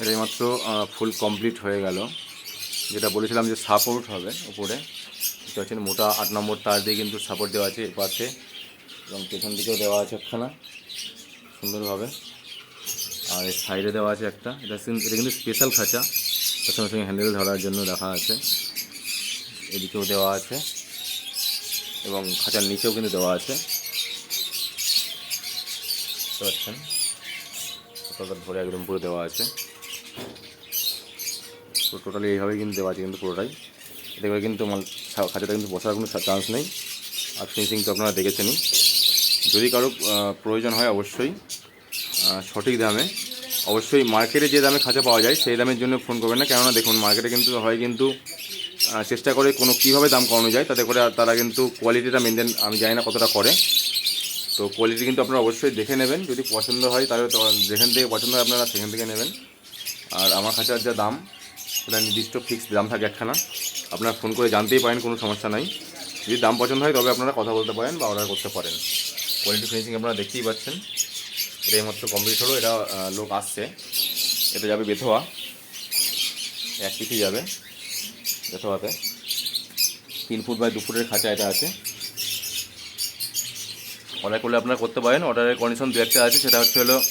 এটা মাত্র full complete হয়ে গেল। যেটা বলেছিলাম যে সাপোর্ট হবে উপরে। দেখতে পাচ্ছেন মোটা আট নম্বর তার দিয়ে কিন্তু সাপোর্ট দেওয়া আছে এর পাশে এবং পেছন দিকেও দেওয়া আছে একখানা, সুন্দরভাবে। আর এর সাইডে দেওয়া আছে একটা। এটা এটা কিন্তু স্পেশাল খাঁচা। তার সঙ্গে সঙ্গে হ্যান্ডেল ধরার জন্য রাখা আছে। এদিকেও দেওয়া আছে। এবং খাঁচার নিচেও কিন্তু দেওয়া আছে। বুঝতে পারছেন ধরে একদম পুরো দেওয়া আছে। তো টোটালি এইভাবেই কিন্তু দেওয়া আছে কিন্তু পুরোটাই। এতে করে কিন্তু মাল খাঁচাটা কিন্তু বসার কোনো চান্স নেই। আর ফিনিশিং তো আপনারা দেখেছেনই। যদি কারও প্রয়োজন হয় অবশ্যই সঠিক দামে, অবশ্যই মার্কেটে যে দামে খাঁচা পাওয়া যায়, সেই দামের জন্য ফোন করবেন না। কেননা দেখুন মার্কেটে কিন্তু হয় কিন্তু চেষ্টা করে কোনো কীভাবে দাম কমানো যায়, তাতে করে তারা কিন্তু কোয়ালিটিটা মেনটেন আমি জানি না কতটা করে। তো কোয়ালিটি কিন্তু আপনারা অবশ্যই দেখে নেবেন। যদি পছন্দ হয়, তাহলে যেখান থেকে পছন্দ হয় আপনারা সেখান থেকে নেবেন। আর আমার খাঁচার যা দাম, সেটা নির্দিষ্ট ফিক্সড দাম থাকে একখানা। আপনারা ফোন করে জানতেই পারেন, কোনো সমস্যা নাই। যদি দাম পছন্দ হয়, তবে আপনারা কথা বলতে পারেন বা অর্ডার করতে পারেন। কোয়ালিটি ফিনিশিং আপনারা দেখতেই পাচ্ছেন। এটা এইমাত্র কমপ্লিট হলো, এটা লোক আসছে। এটা যাবে বেথোয়া। এক পিসি যাবে বেথোয়াতে। তিন ফুট বাই দু ফুটের খাঁচা এটা আছে। অর্ডার করলে আপনারা করতে পারেন। অর্ডারের কন্ডিশন দু একটা আছে, সেটা হচ্ছে হলো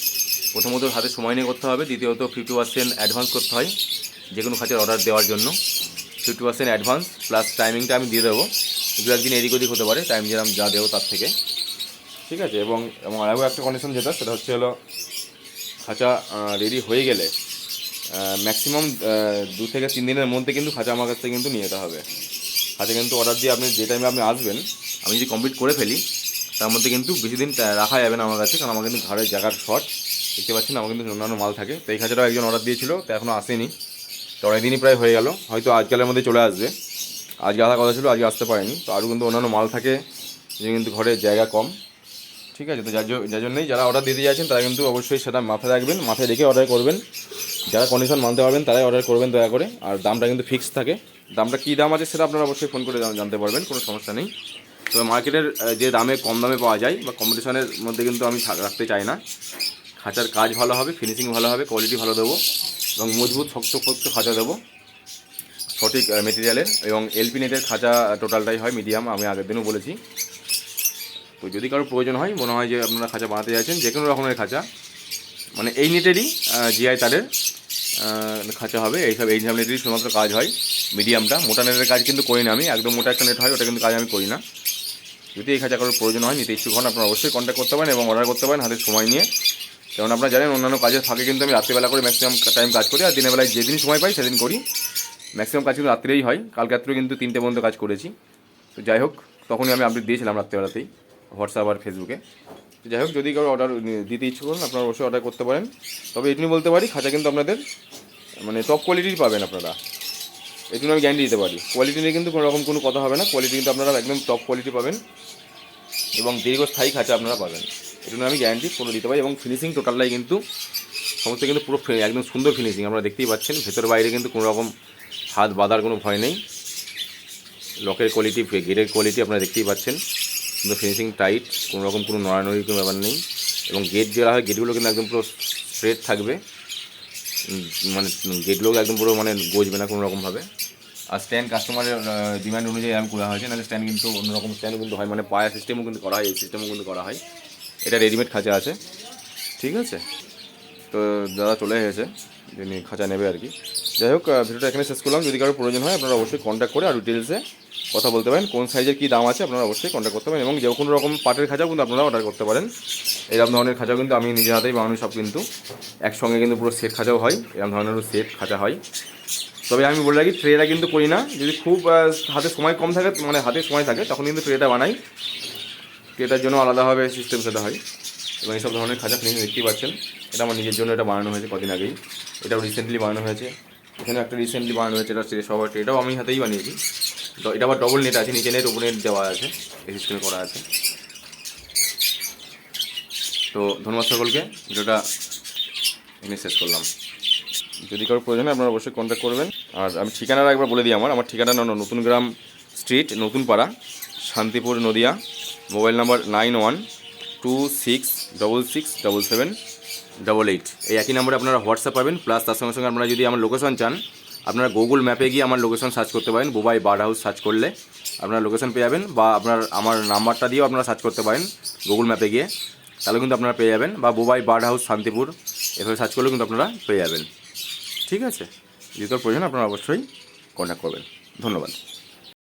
প্রথমত হাতে সময় নিয়ে করতে হবে, দ্বিতীয়ত ফিফটি পার্সেন্ট অ্যাডভান্স করতে হয় যে কোনো খাঁচার অর্ডার দেওয়ার জন্য। ফিফটি পার্সেন্ট অ্যাডভান্স প্লাস টাইমিংটা আমি দিয়ে দেবো। দু একদিন এদিক ওদিক হতে পারে টাইম যেরকম যা দেবো তার থেকে। ঠিক আছে? এবং এবং আরও একটা কন্ডিশন যেটা, সেটা হচ্ছে হলো খাঁচা রেডি হয়ে গেলে ম্যাক্সিমাম দু থেকে তিন দিনের মধ্যে কিন্তু খাঁচা আমার কাছ থেকে কিন্তু নিয়ে যেতে হবে। খাঁচা কিন্তু অর্ডার দিয়ে আপনি যে টাইমে আপনি আসবেন, আমি যদি কমপ্লিট করে ফেলি, তার মধ্যে কিন্তু বেশি দিন রাখা যাবে না আমার কাছে, কারণ আমার কিন্তু ঘরের জায়গার শর্ট দেখতে পাচ্ছেন, আমার কিন্তু অন্যান্য মাল থাকে। তো এই খাঁচাটাও একজন অর্ডার দিয়েছিল, তো এখনও আসেনি। তো অনেকদিনই প্রায় হয়ে গেল। হয়তো আজকালের মধ্যে চলে আসবে। আজকে আসার কথা ছিল, আজকে আসতে পারেনি। তো আরও কিন্তু অন্যান্য মাল থাকে, যে কিন্তু ঘরের জায়গা কম। ঠিক আছে, তো যার যার জন্যই যারা অর্ডার দিতে যাচ্ছেন, তারা কিন্তু অবশ্যই সেটা মাথায় রাখবেন, মাথায় রেখে অর্ডার করবেন। যারা কন্ডিশন মানতে পারবেন, তারাই অর্ডার করবেন দয়া করে। আর দামটা কিন্তু ফিক্স থাকে। দামটা কী দাম আছে, সেটা আপনারা অবশ্যই ফোন করে জানতে পারবেন, কোনো সমস্যা নেই। তবে মার্কেটের যে দামে কম দামে পাওয়া যায়, বা কম্পিটিশনের মধ্যে কিন্তু আমি রাখতে চাই না। খাঁচার কাজ ভালো হবে ফিনিশিং ভালো হবে কোয়ালিটি ভালো দেবো, এবং মজবুত শক্ত শক্ত খাঁচা দেবো, সঠিক মেটেরিয়ালের এবং এলপি নেটের খাঁচা টোটালটাই হয় মিডিয়াম আমি আগের দিনও বলেছি। তো যদি কারও প্রয়োজন হয়, মনে হয় যে আপনারা খাঁচা বানাতে চাইছেন, যে কোনো রকমের খাঁচা মানে এই নেটেরই জিআই তারের খাঁচা হবে এইসব এই সব নেটেরই শুধুমাত্র কাজ হয় মিডিয়ামটা মোটা নেটের কাজ কিন্তু করি না আমি, একদম মোটা একটা নেট হয়, ওটা কিন্তু কাজ আমি করি না। যদি এই খাঁচা কারোর প্রয়োজন হয়, নিতে ইচ্ছুক হন, আপনারা অবশ্যই কন্ট্যাক্ট করতে পারেন এবং অর্ডার করতে পারেন হাতে সময় নিয়ে। কারণ আপনারা জানেন অন্যান্য কাজের ফাঁকে কিন্তু আমি রাত্রিবেলা করে ম্যাক্সিমাম টাইম কাজ করি, আর দিনের বেলায় যেদিন সময় পাই সেদিন করি। ম্যাক্সিমাম কাজ কিন্তু রাত্রেই হয়। কাল রাত্রেও কিন্তু তিনটে পর্যন্ত কাজ করেছি। তো যাই হোক, তখনই আমি আপডেট দিয়েছিলাম রাত্রেবেলাতেই হোয়াটসঅ্যাপ আর ফেসবুকে তো যাই হোক, যদি কারও অর্ডার দিতে ইচ্ছুক হন, আপনারা অবশ্যই অর্ডার করতে পারেন। তবে এটুকু বলতে পারি, খাঁচা কিন্তু আপনাদের মানে টপ কোয়ালিটির পাবেন আপনারা। জন্য আমি গ্যারান্টি দিতে পারি। কোয়ালিটি নিয়ে কিন্তু কোনো রকম কোনো কথা হবে না। কোয়ালিটি কিন্তু আপনারা একদম টপ কোয়ালিটি পাবেন। এবং দীর্ঘস্থায়ী খাঁচা আপনারা পাবেন। জন্য আমি গ্যারান্টি পুরো দিতে পারি। এবং ফিনিশিং টোটালটাই কিন্তু সমস্ত কিন্তু পুরো একদম সুন্দর ফিনিশিং আপনারা দেখতেই পাচ্ছেন। ভেতর বাইরে কিন্তু কোনো রকম হাত বাঁধার কোনো ভয় নেই। লকের কোয়ালিটি গেটের কোয়ালিটি আপনারা দেখতেই পাচ্ছেন। কিন্তু ফিনিশিং টাইট কোনো রকম কোনো নড়ানড়ির কোনো ব্যাপার নেই। এবং গেট দেওয়া হয় গেটগুলো কিন্তু একদম পুরো স্ট্রেট থাকবে। মানে গেটগুলো একদম পুরো মানে গজবে না কোনো রকমভাবে আর স্ট্যান্ড কাস্টমারের ডিমান্ড অনুযায়ী আমি করা হয়েছে, নাহলে স্ট্যান্ড কিন্তু অন্যরকম স্ট্যান্ড কিন্তু হয়। মানে পায়া সিস্টেমও কিন্তু করা হয়, এই সিস্টেমও কিন্তু করা হয়। এটা রেডিমেড খাঁচা আছে। ঠিক আছে? তো দাদা চলে এসেছে, যিনি খাঁচা নেবে আর কি। যাই হোক ভিডিওটা এখানে শেষ করলাম। যদি কারও প্রয়োজন হয়, আপনারা অবশ্যই কন্ট্যাক্ট করে আর ডিটেলসে কথা বলতে পারেন, কোন সাইজের কী দাম আছে, আপনারা অবশ্যই কন্ট্যাক্ট করতে পারেন। এবং যে কোনো রকম পাটের খাঁচাও কিন্তু আপনারা অর্ডার করতে পারেন। এরকম ধরনের খাঁচাও কিন্তু আমি নিজের হাতেই বানানো সব কিন্তু। একসঙ্গে কিন্তু পুরো সেট খাঁচাও হয়। এরকম ধরনেরও সেট খাঁচা হয়। তবে আমি বলে রাখি ট্রেটা কিন্তু করি না। যদি খুব হাতে সময় কম থাকে মানে হাতে সময় থাকে, তখন কিন্তু ট্রেটা বানাই। ট্রেটার জন্য আলাদাভাবে সিস্টেম সেটা হয় এবং এইসব ধরনের খাঁচা ফিনিশ দেখতেই পাচ্ছেন। এটা আমার নিজের জন্য এটা বানানো হয়েছে কদিন আগেই। এটাও রিসেন্টলি বানানো হয়েছে। এখানে একটা রিসেন্টলি বানানো হয়েছে, এটা সব এটাও আমি হাতেই বানিয়েছি। তো এটা আবার ডবল নেট আছে, নিচে নেট উপরে নেট দেওয়া আছে, এই সিস্টেমে করা আছে। তো ধন্যবাদ সকলকে, ভিডিওটা এখানে শেষ করলাম। যদি কারও প্রয়োজন আপনারা অবশ্যই কন্ট্যাক্ট করবেন। আর আমি ঠিকানাটা একবার বলে দিই আমার। আমার ঠিকানা নতুন গ্রাম স্ট্রিট নতুন পাড়া, Shantipur Nadia. Mobile number nine one two six double six double seven double eight. এই একই নম্বরে আপনারা হোয়াটসঅ্যাপ পাবেন, প্লাস তার সঙ্গে সঙ্গে আপনারা যদি আমার লোকেশন চান, আপনারা গুগল ম্যাপে গিয়ে আমার লোকেশন সার্চ করতে পারেন বুবাই বার্ড হাউস সার্চ করলে আপনারা লোকেশন পেয়ে যাবেন, বা আপনার, আমার নাম্বারটা দিয়েও আপনারা সার্চ করতে পারেন গুগল ম্যাপে গিয়ে, তাহলে কিন্তু আপনারা পেয়ে যাবেন, বা বুবাই বার্ড হাউস শান্তিপুর, এভাবে সার্চ করলেও কিন্তু আপনারা পেয়ে যাবেন। ঠিক আছে? যদি তোর প্রয়োজন আপনারা অবশ্যই কন্ট্যাক্ট করবেন। ধন্যবাদ।